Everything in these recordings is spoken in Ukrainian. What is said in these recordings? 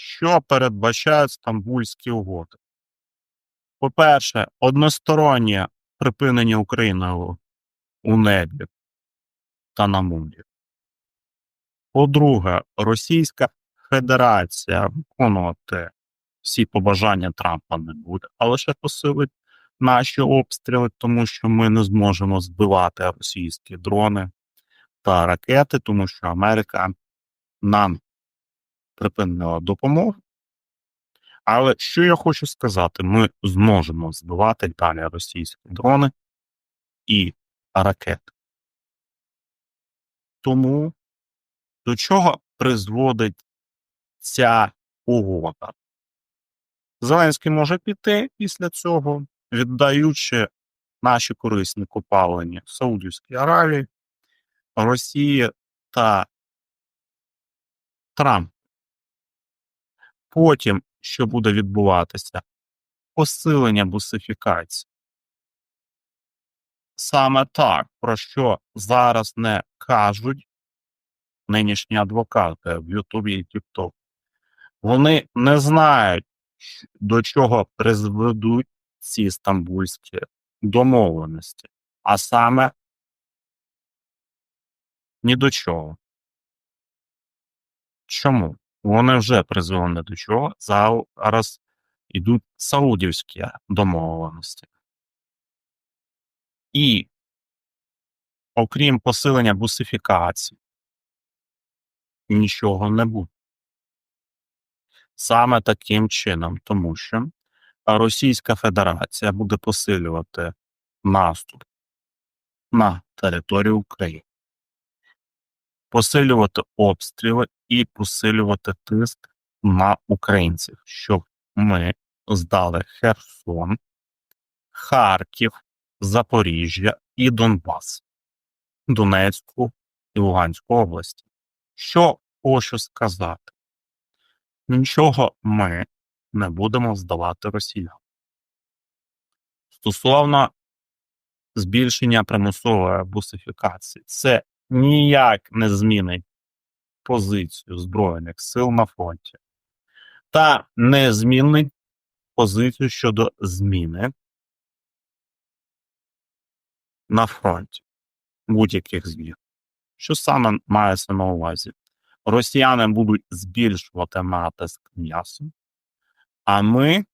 що передбачають стамбульські угоди. По-перше, одностороннє припинення Україною у небі та на морі. По-друге, Російська Федерація виконувати всі побажання Трампа не буде, а лише посилить наші обстріли, тому що ми не зможемо збивати російські дрони та ракети, тому що Америка нам припинила допомогу. Але що я хочу сказати, ми зможемо збивати далі російські дрони і ракети. Тому до чого призводить ця угода? Зеленський може піти після цього, віддаючи наші корисні копалені Саудівській Аравії, Росії та Трамп. Потім, що буде відбуватися, посилення бусифікації. Саме так, про що зараз не кажуть нинішні адвокати в Ютубі і Тікток. Вони не знають, до чого призведуть ці стамбульські домовленості, а саме ні до чого. Чому? Вони вже призвели до чого. Зараз йдуть саудівські домовленості. І окрім посилення бусифікації, нічого не буде. Саме таким чином, тому що Російська Федерація буде посилювати наступ на територію України, посилювати обстріли і посилювати тиск на українців, щоб ми здали Херсон, Харків, Запоріжжя і Донбас, Донецьку і Луганську області. Що хочу сказати? Нічого ми не будемо здавати росіян. Стосовно збільшення примусової бусифікації, це ніяк не змінить позицію Збройних сил на фронті та не змінить позицію щодо зміни на фронті будь-яких змін. Що саме мається на увазі? Росіяни будуть збільшувати натиск м'ясом, а ми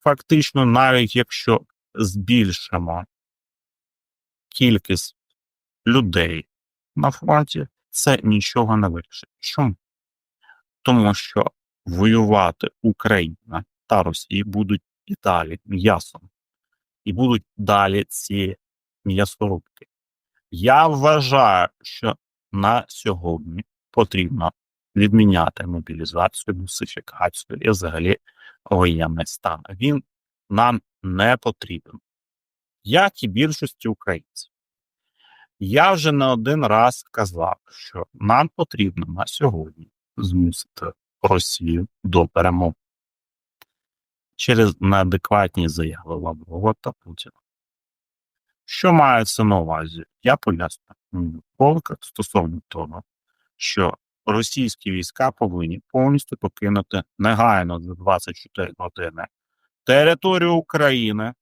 фактично, навіть якщо збільшимо кількість людей на фронті, це нічого не вирішить. Чому? Тому що воювати Україна та Росія будуть і далі м'ясом, і будуть далі ці м'ясорубки. Я вважаю, що на сьогодні потрібно відміняти мобілізацію, бусифікацію і взагалі воєнний стан. Він нам не потрібен, як і більшості українців. Я вже не один раз казав, що нам потрібно на сьогодні змусити Росію до перемоги через неадекватні заяви Лаврова та Путіна. Що мається на увазі? Я поясню коротко стосовно того, що російські війська повинні повністю покинути негайно за 24 години територію України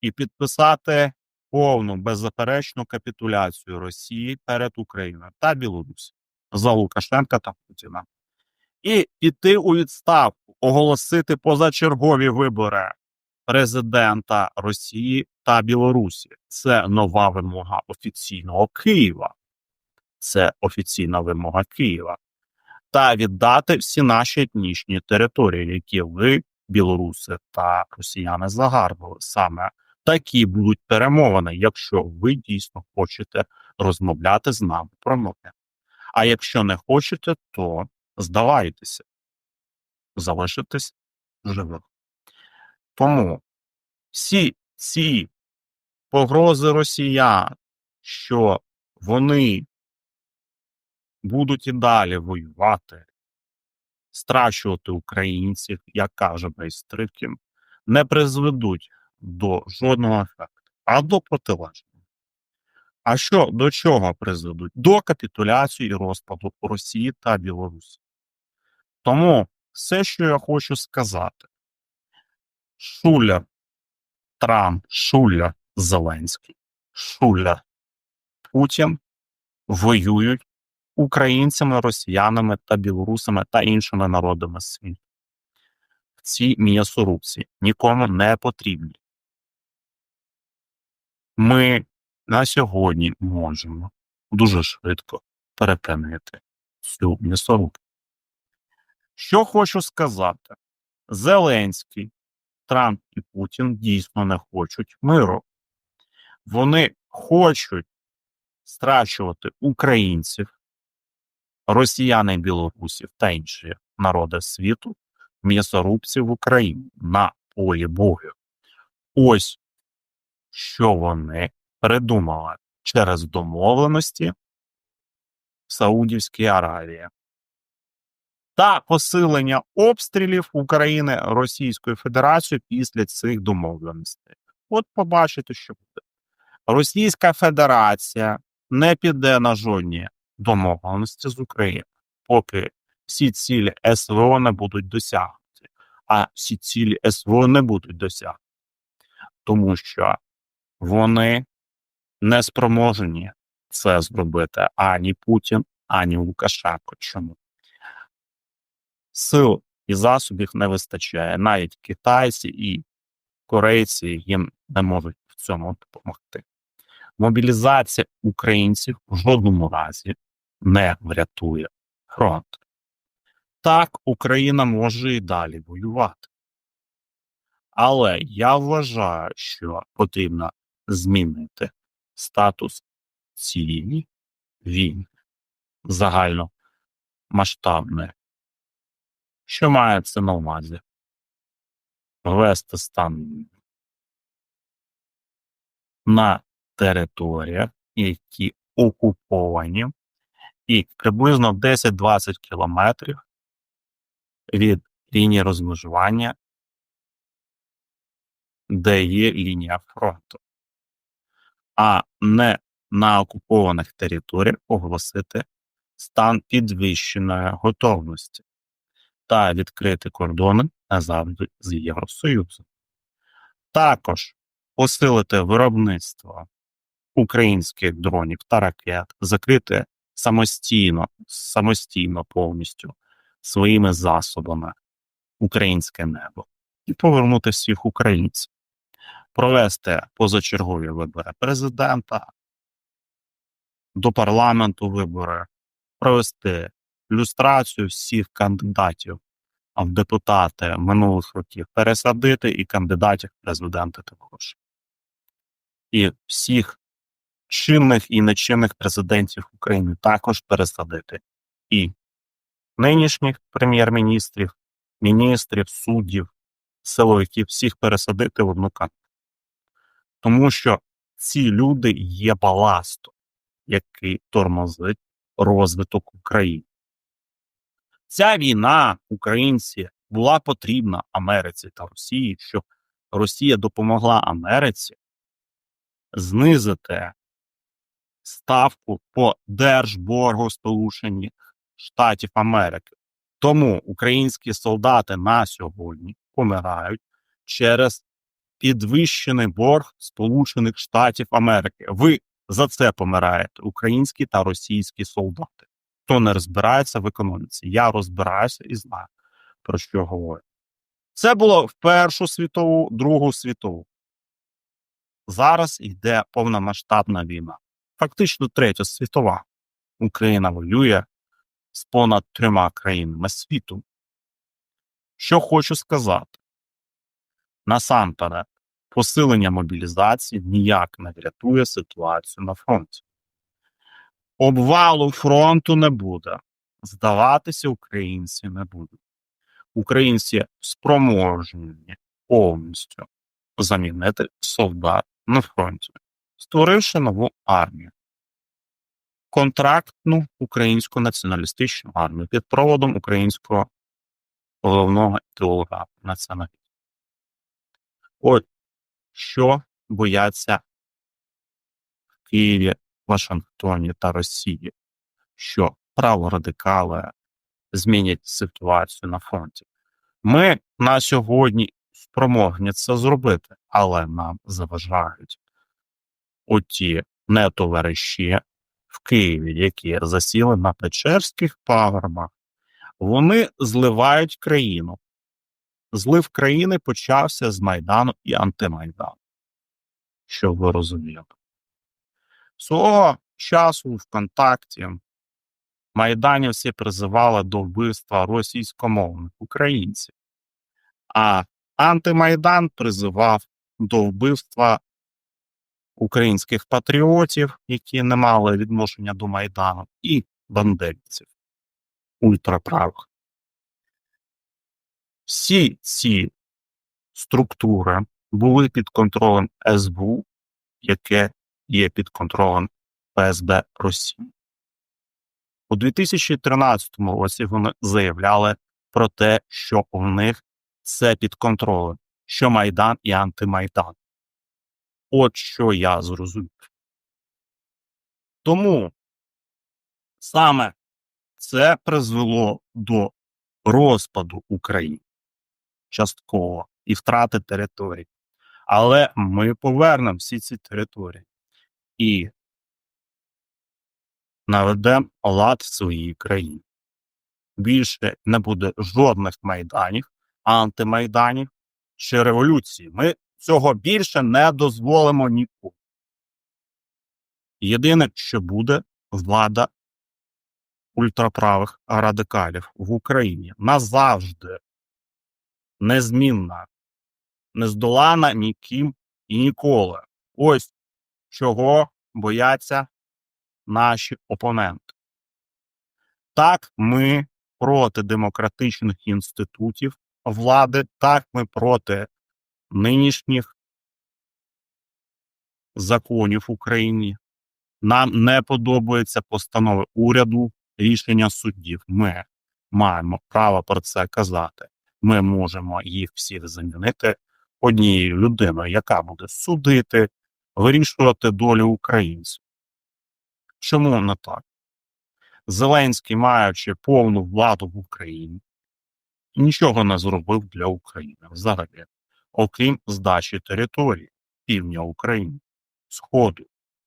і підписати повну беззаперечну капітуляцію Росії перед Україною та Білорусі за Лукашенка та Путіна. І піти у відставку, оголосити позачергові вибори президента Росії та Білорусі. Це нова вимога офіційного Києва. Це офіційна вимога Києва. Та віддати всі наші етнічні території, які ви, білоруси та росіяни, загарбали. Саме такі будуть перемовини, якщо ви дійсно хочете розмовляти з нами про мовне. А якщо не хочете, то здавайтеся, залишитесь живих. Тому всі ці погрози росіян, що вони будуть і далі воювати, страчувати українців, як каже Байстрикін, не призведуть до жодного ефекту, а до протилежного. А що до чого призведуть? До капітуляції і розпаду Росії та Білорусі. Тому Все, що я хочу сказати. Шуля, Трамп, Шуля, Зеленський, Шуля, Путін воюють українцями, росіянами та білорусами та іншими народами світу. Ці м'ясорубці нікому не потрібні. Ми на сьогодні можемо дуже швидко перепинити цю м'ясорубку. Що хочу сказати, Зеленський, Трамп і Путін дійсно не хочуть миру. Вони хочуть страчувати українців, росіян і білорусів та інші народи світу, м'ясорубців в Україні на полі бою. Ось що вони придумали через домовленості в Саудівській Аравії та посилення обстрілів України Російською Федерацією після цих домовленостей. От побачите, що буде. Російська Федерація не піде на жодні домовленості з Україною, поки всі цілі СВО не будуть досягнуті, а всі цілі СВО не будуть досягнуті, тому що вони не спроможні це зробити ані Путін, ані Лукашенко. Чому? Сил і засобів не вистачає. Навіть китайці і корейці їм не можуть в цьому допомогти. Мобілізація українців в жодному разі не врятує фронт. Так, Україна може і далі воювати. Але я вважаю, що потрібно змінити статус цієї війни загальномасштабної. Що має це на увазі? Ввести стан на територіях, які окуповані, і приблизно 10-20 кілометрів від лінії розмежування, де є лінія фронту, а не на окупованих територіях оголосити стан підвищеної готовності та відкрити кордони назавжди з Євросоюзом. Також посилити виробництво українських дронів та ракет, закрити самостійно, самостійно повністю своїми засобами українське небо і повернути всіх українців, провести позачергові вибори президента, до парламенту вибори, провести люстрацію всіх кандидатів в депутати минулих років, пересадити і кандидатів в президенти також. І всіх чинних і нечинних президентів України також пересадити. І нинішніх прем'єр-міністрів, міністрів, суддів, силовиків, всіх пересадити в одну карту. Тому що ці люди є баластом, який тормозить розвиток України. Ця війна українці була потрібна Америці та Росії, щоб Росія допомогла Америці знизити ставку по держборгу Сполучених Штатів Америки. Тому українські солдати на сьогодні помирають через підвищений борг Сполучених Штатів Америки. Ви за це помираєте, українські та російські солдати. Хто не розбирається в економіці, я розбираюся і знаю, про що говорю. Це було в Першу світову, Другу світову. Зараз йде повномасштабна війна. Фактично третя світова. Україна воює з понад трьома країнами світу. Що хочу сказати, насамперед, посилення мобілізації ніяк не врятує ситуацію на фронті. Обвалу фронту не буде. Здаватися українці не будуть. Українці спроможні повністю замінити солдат на фронті, створивши нову армію. Контрактну українську націоналістичну армію під проводом українського головного ідеолога націоналістів. От що бояться в Києві, Вашингтоні та Росії, що праворадикали змінять ситуацію на фронті. Ми на сьогодні спроможні це зробити, але нам заважають оті нетовариші в Києві, які засіли на Печерських пагорбах. Вони зливають країну. Злив країни почався з Майдану і антимайдану. Щоб ви розуміли. Свого часу ВКонтакті майданівці призивали до вбивства російськомовних українців, а антимайдан призивав до вбивства українських патріотів, які не мали відношення до Майдану, і бандерівців ультраправих. Всі ці структури були під контролем СБУ, яке є під контролем ФСБ Росії. У 2013 році вони заявляли про те, що у них все під контролем, що Майдан і антимайдан. От що я зрозумів. Тому саме це призвело до розпаду України частково і втрати територій. Але ми повернемо всі ці території і наведемо лад в своїй країні. Більше не буде жодних майданів, антимайданів чи революції. Ми цього більше не дозволимо нікому. Єдине, що буде влада ультраправих радикалів в Україні назавжди незмінна, нездолана ніким і ніколи. Ось чого бояться наші опоненти. Так, ми проти демократичних інститутів влади, так ми проти нинішніх законів в Україні. Нам не подобаються постанови уряду, рішення суддів. Ми маємо право про це казати. Ми можемо їх всіх замінити однією людиною, яка буде судити, вирішувати долю українців. Чому не так? Зеленський, маючи повну владу в Україні, нічого не зробив для України взагалі, окрім здачі території півдня України, Сходу,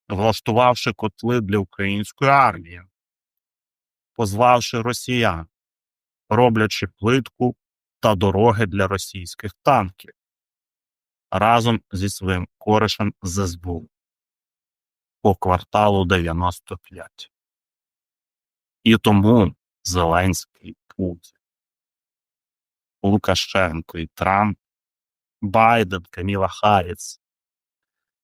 влаштувавши котли для української армії, позвавши росіян, роблячи плитку та дороги для російських танків разом зі своїм коришем з СБУ по кварталу 95. І тому Зеленський Путін, Лукашенко і Трамп, Байден, Каміла Харіс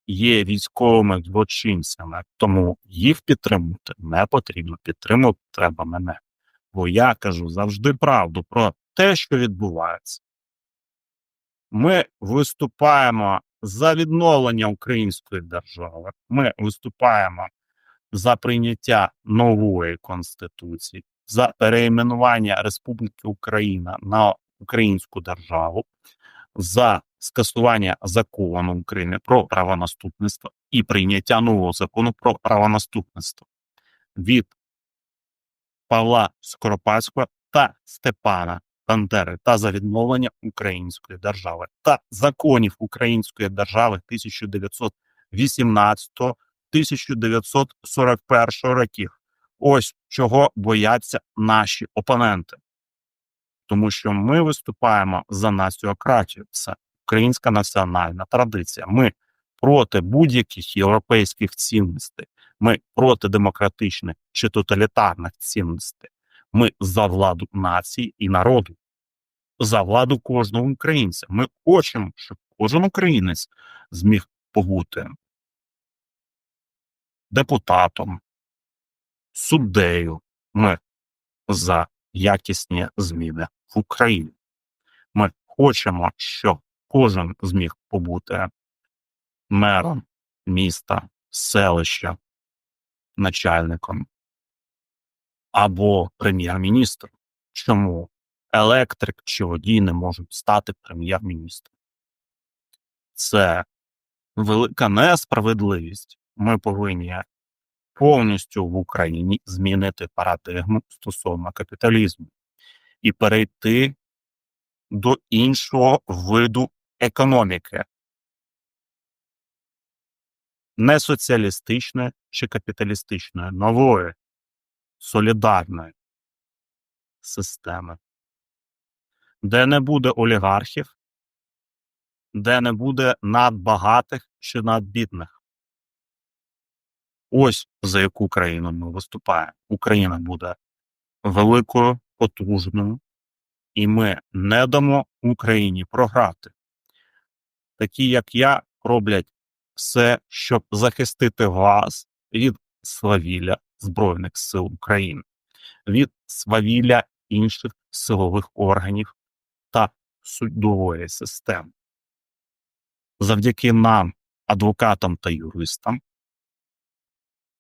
є військовими злочинцями, тому їх підтримувати не потрібно. Підтримувати треба мене. Бо я кажу завжди правду про те, що відбувається. Ми виступаємо за відновлення української держави. Ми виступаємо за прийняття нової конституції, за переіменування Республіки Україна на Українську державу, за скасування закону України про правонаступництво і прийняття нового закону про правонаступництво від Павла Скоропадського та Степана Бандери та за відновлення української держави та законів української держави 1918-1941 років. Ось чого бояться наші опоненти, тому що ми виступаємо за націократію. Це українська національна традиція. Ми проти будь-яких європейських цінностей. Ми проти демократичних чи тоталітарних цінностей. Ми за владу нації і народу, за владу кожного українця. Ми хочемо, щоб кожен українець зміг побути депутатом, суддею. Ми за якісні зміни в Україні. Ми хочемо, щоб кожен зміг побути мером міста, селища, начальником або прем'єр-міністром. Чому електрик чи водій не можуть стати прем'єр-міністром? Це велика несправедливість. Ми повинні повністю в Україні змінити парадигму стосовно капіталізму. і перейти до іншого виду економіки. Не соціалістичної чи капіталістичної, нової, солідарної системи, де не буде олігархів, де не буде надбагатих чи надбідних. Ось за яку країну ми виступаємо. Україна буде великою, потужною, і ми не дамо Україні програти. Такі, як я, роблять все, щоб захистити вас від свавілля Збройних сил України, від свавілля інших силових органів та судової системи. Завдяки нам, адвокатам та юристам,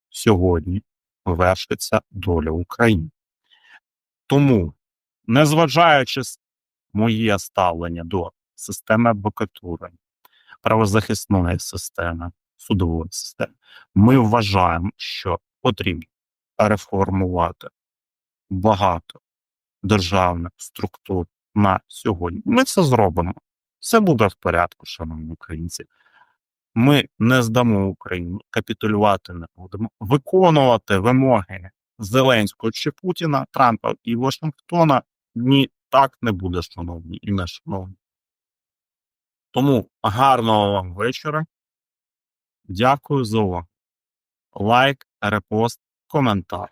сьогодні вершиться доля України. Тому, незважаючи моє ставлення до системи адвокатури, правозахисної системи, судової системи, ми вважаємо, що потрібно реформувати багато державних структур на сьогодні. Ми це зробимо. Все буде в порядку, шановні українці. Ми не здамо Україну, капітулювати не будемо, виконувати вимоги Зеленського чи Путіна, Трампа і Вашингтона. Ні, так не буде, шановні і не шановні. Тому гарного вам вечора. Дякую за увагу. Лайк, репост, коментар.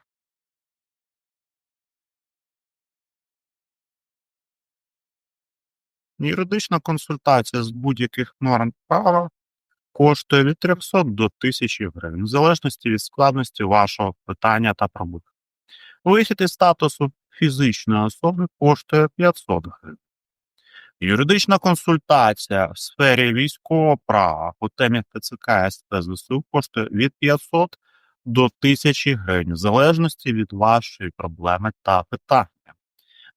Юридична консультація з будь-яких норм права коштує від 300 до 1000 гривень, в залежності від складності вашого питання та проблеми. Вихід із статусу фізичної особи коштує 500 гривень. Юридична консультація в сфері військового права по темі ТЦК СП коштує від 500 до 1000 гривень, в залежності від вашої проблеми та питання.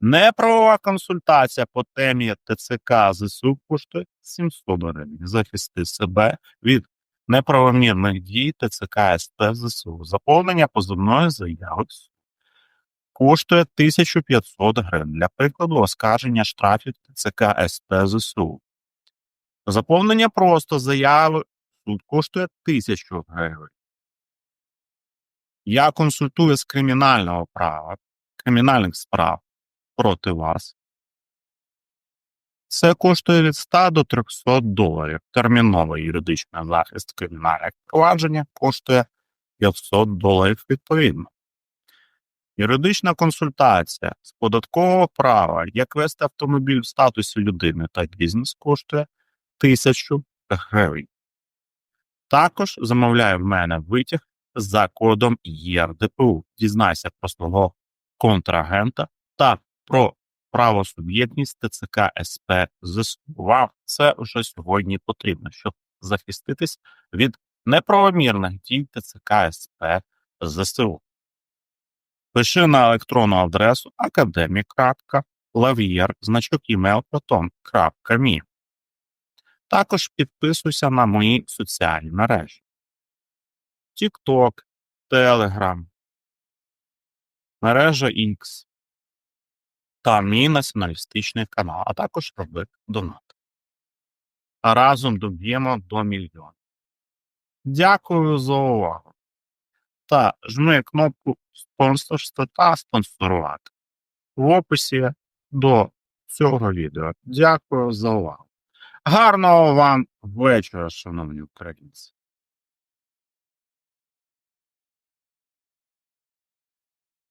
Неправова консультація по темі ТЦК ЗСУ коштує 700 гривень. Захисти себе від неправомірних дій ТЦК СП ЗСУ. Заповнення позовної заяви коштує 1500 гривень. Для прикладу, оскарження штрафів ТЦК СП ЗСУ. Заповнення просто заяви суд коштує 1000 гривень. Я консультую з кримінального права, кримінальних справ проти вас. Це коштує від 100 до 300 доларів. Терміновий юридичний захист кримінальних провадження коштує 500 доларів відповідно. Юридична консультація з податкового права, як вести автомобіль в статусі людини та бізнес коштує 1000 гривень. Також замовляє в мене витяг за кодом ЄРДПУ. Дізнайся про свого контрагента та про правосуб'єктність ТЦК СП ЗСУ. Вам це вже сьогодні потрібно, щоб захиститись від неправомірних дій ТЦК СП ЗСУ. Пиши на електронну адресу proton.me. Також підписуйся на мої соціальні мережі. TikTok, Telegram, мережа X та мій націоналістичний канал, а також роби донат. А разом доб'ємо до мільйона. Дякую за увагу. Та жми кнопку спонсорства та спонсорувати в описі до цього відео. Дякую за увагу. Гарного вам вечора, шановні українці!